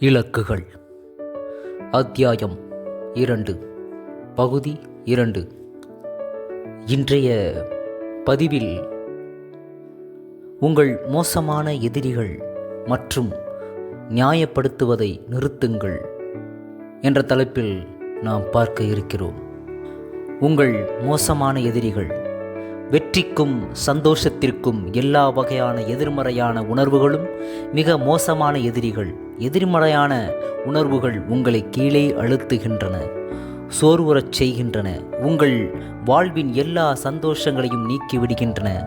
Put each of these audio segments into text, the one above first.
இலக்குகள். அத்தியாயம் இரண்டு. பகுதி இரண்டு. இன்றைய பதிவில் உங்கள் மோசமான எதிரிகள் மற்றும் நியாயப்படுத்துவதை நிறுத்துங்கள் என்ற தலைப்பில் நாம் பார்க்க இருக்கிறோம். உங்கள் மோசமான எதிரிகள் வெற்றிக்கும் சந்தோஷத்திற்கும் எல்லா வகையான எதிர்மறையான உணர்வுகளும் மிக மோசமான எதிரிகள் எதிர்மறையான உணர்வுகள் உங்களை கீழே அழுத்துகின்றன சோர்வுறச் செய்கின்றன உங்கள் வாழ்வின் எல்லா சந்தோஷங்களையும் நீக்கிவிடுகின்றன.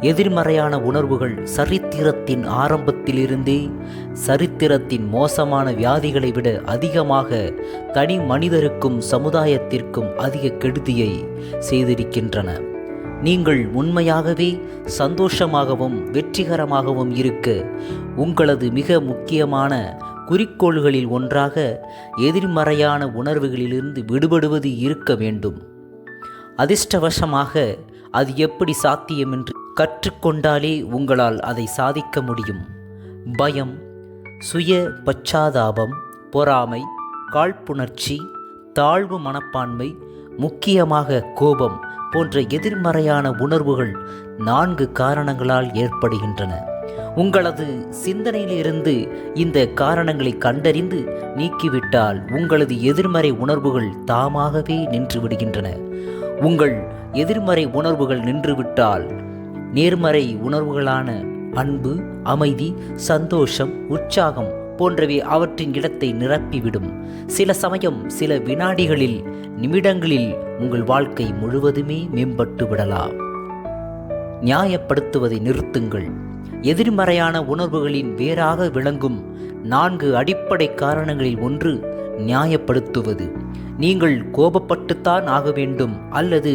எதிர்மறையான உணர்வுகள் சரித்திரத்தின் ஆரம்பத்திலிருந்தே சரித்திரத்தின் மோசமான வியாதிகளை விட அதிகமாக தனி மனிதருக்கும் சமுதாயத்திற்கும் அதிக கெடுதியை செய்திருக்கின்றன. நீங்கள் உண்மையாகவே சந்தோஷமாகவும் வெற்றிகரமாகவும் இருக்க உங்களது மிக முக்கியமான குறிக்கோள்களில் ஒன்றாக எதிர்மறையான உணர்வுகளிலிருந்து விடுபடுவது இருக்க வேண்டும். அதிர்ஷ்டவசமாக அது எப்படி சாத்தியம் என்று கற்றுக்கொண்டாலே உங்களால் அதை சாதிக்க முடியும். பயம் சுய பச்சாதாபம் பொறாமை காழ்ப்புணர்ச்சி தாழ்வு மனப்பான்மை முக்கியமாக கோபம். போன்ற எதிர்மறையான உணர்வுகள் நான்கு காரணங்களால் ஏற்படுகின்றன. உங்களது சிந்தனையிலிருந்து இந்த காரணங்களை கண்டறிந்து நீக்கிவிட்டால் உங்களது எதிர்மறை உணர்வுகள் தாமாகவே நின்று விடுகின்றன உங்கள் எதிர்மறை உணர்வுகள் நின்றுவிட்டால் நேர்மறை உணர்வுகளான அன்பு அமைதி சந்தோஷம் உற்சாகம் போன்றவை அவற்றின் இடத்தை நிரப்பிவிடும். சில சமயம் சில வினாடிகளில் நிமிடங்களில் உங்கள் வாழ்க்கை முழுவதுமே மேம்பட்டு விடலாம். நியாயப்படுத்துவதை நிறுத்துங்கள். எதிர்மறையான உணர்வுகளின் வேறாக விளங்கும் நான்கு அடிப்படை காரணங்களில் ஒன்று நியாயப்படுத்துவது. நீங்கள் கோபப்பட்டுத்தான் ஆக வேண்டும் அல்லது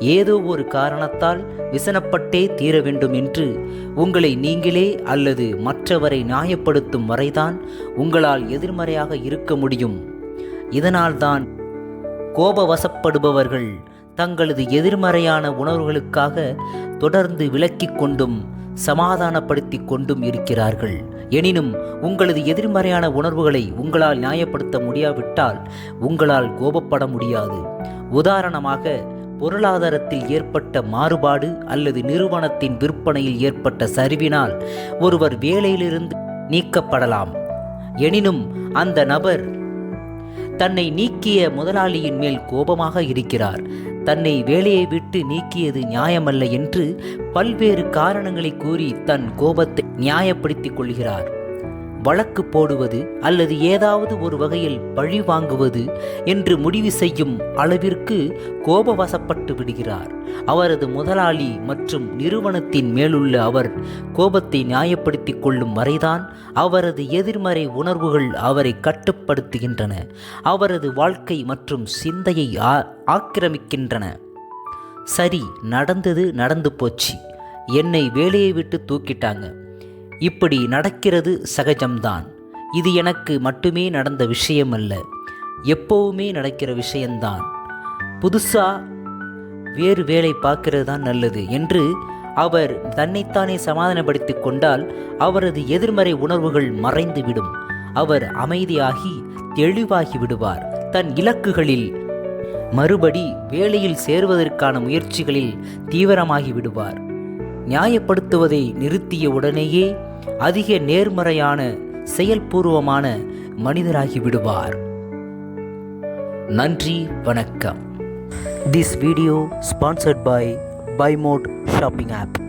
ஏதோ ஒரு காரணத்தால் விசனப்பட்டே தீர வேண்டும் என்று உங்களை நீங்களே அல்லது மற்றவரை நியாயப்படுத்தும் வரைதான் உங்களால் எதிர்மறையாக இருக்க முடியும். இதனால்தான் கோபவசப்படுபவர்கள் தங்களது எதிர்மறையான உணர்வுகளுக்காக தொடர்ந்து விலக்கிக் கொண்டும் சமாதானப்படுத்தி கொண்டும் இருக்கிறார்கள். எனினும் உங்களது எதிர்மறையான உணர்வுகளை உங்களால் நியாயப்படுத்த முடியாவிட்டால் உங்களால் கோபப்பட முடியாது. உதாரணமாக பொருளாதாரத்தில் ஏற்பட்ட மாறுபாடு அல்லது நிறுவனத்தின் விற்பனையில் ஏற்பட்ட சரிவினால் ஒருவர் வேலையிலிருந்து நீக்கப்படலாம். எனினும் அந்த நபர் தன்னை நீக்கிய முதலாளியின் மேல் கோபமாக இருக்கிறார். தன்னை வேலையை விட்டு நீக்கியது நியாயமல்ல என்று பல்வேறு காரணங்களை கூறி தன் கோபத்தை நியாயப்படுத்திக் கொள்கிறார். வழக்கு போடுவது அல்லது ஏதாவது ஒரு வகையில் பழி வாங்குவது என்று முடிவு செய்யும் அளவிற்கு கோபவசப்பட்டு விடுகிறார். அவரது முதலாளி மற்றும் நிறுவனத்தின் மேலுள்ள அவர் கோபத்தை நியாயப்படுத்திக் கொள்ளும் வரைதான் அவரது எதிர்மறை உணர்வுகள் அவரை கட்டுப்படுத்துகின்றன. அவரது வாழ்க்கை மற்றும் சிந்தையை ஆக்கிரமிக்கின்றன. சரி நடந்தது நடந்து போச்சு. என்னை வேலையை விட்டு தூக்கிட்டாங்க. இப்படி நடக்கிறது சகஜம்தான். இது எனக்கு மட்டுமே நடந்த விஷயம் அல்ல எப்போவுமே நடக்கிற விஷயம்தான் புதுசாக வேறு வேலை பார்க்கிறது தான் நல்லது என்று அவர் தன்னைத்தானே சமாதானப்படுத்தி கொண்டால் அவரது எதிர்மறை உணர்வுகள் மறைந்துவிடும். அவர் அமைதியாகி தெளிவாகி விடுவார். தன் இலக்குகளில் மறுபடி வேலையில் சேருவதற்கான முயற்சிகளில் தீவிரமாகி விடுவார். நியாயப்படுத்துவதை நிறுத்திய உடனேயே அதிக நேர்மறையான செயல்பூர்வமான மனிதராகி விடுவார். நன்றி வணக்கம். திஸ் வீடியோ ஸ்பான்சர்ட் பை பைமோட் ஷாப்பிங் ஆப்